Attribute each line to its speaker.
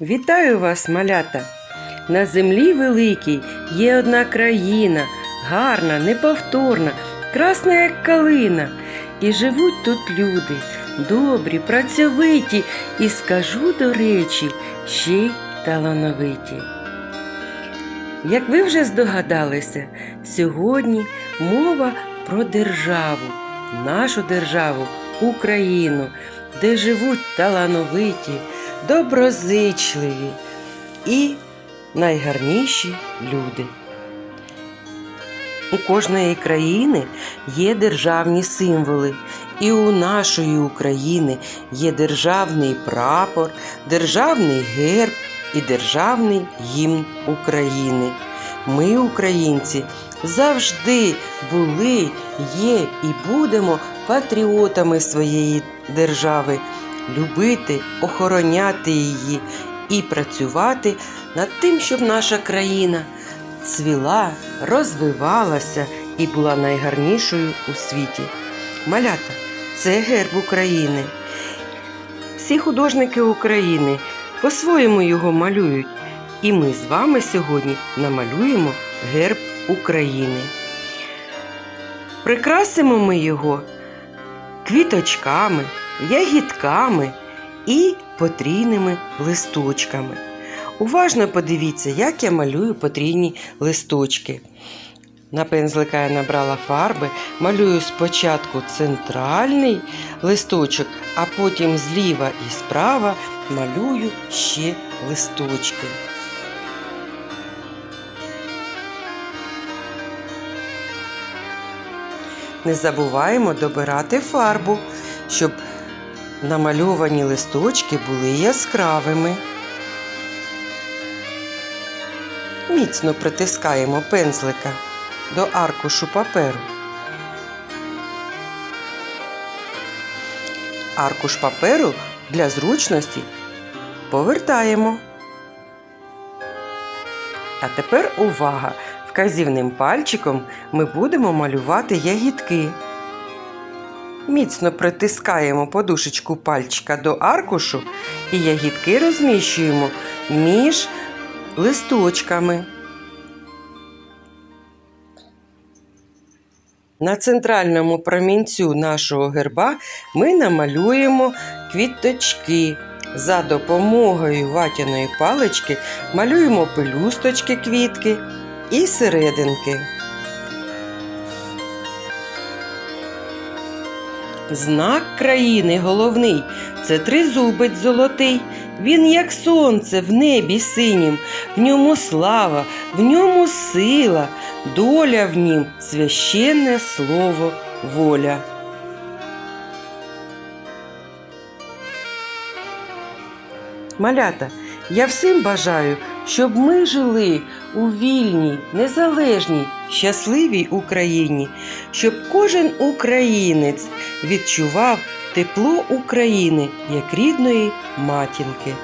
Speaker 1: Вітаю вас, малята! На землі великій є одна країна, гарна, неповторна, красна, як калина. І живуть тут люди, добрі, працьовиті, і скажу до речі, ще й талановиті. Як ви вже здогадалися, сьогодні мова про державу, нашу державу, Україну, де живуть талановиті, доброзичливі і найгарніші люди. У кожної країни є державні символи, і у нашої України є державний прапор, державний герб і державний гімн України. Ми, українці, завжди були, є і будемо патріотами своєї держави, любити, охороняти її і працювати над тим, щоб наша країна цвіла, розвивалася і була найгарнішою у світі. Малята це герб України. Всі художники України по-своєму його малюють. І ми з вами сьогодні намалюємо герб України. Прикрасимо ми його квіточками, ягідками і потрійними листочками. Уважно подивіться, як я малюю потрійні листочки. На пензлика я набрала фарби, малюю спочатку центральний листочок, а потім зліва і справа малюю ще листочки. Не забуваємо добирати фарбу, щоб намальовані листочки були яскравими. Міцно притискаємо пензлика до аркушу паперу. Аркуш паперу для зручності повертаємо. А тепер увага! Вказівним пальчиком ми будемо малювати ягідки. Міцно притискаємо подушечку пальчика до аркушу і ягідки розміщуємо між листочками. На центральному промінцю нашого герба ми намалюємо квіточки. За допомогою ватяної палички малюємо пелюсточки квітки і серединки. Знак країни головний це тризубець золотий. Він, як сонце в небі синім, в ньому слава, в ньому сила, доля в нім священне слово воля. Малята, я всім бажаю, щоб ми жили у вільній, незалежній, щасливій Україні, щоб кожен українець відчував тепло України як рідної матінки.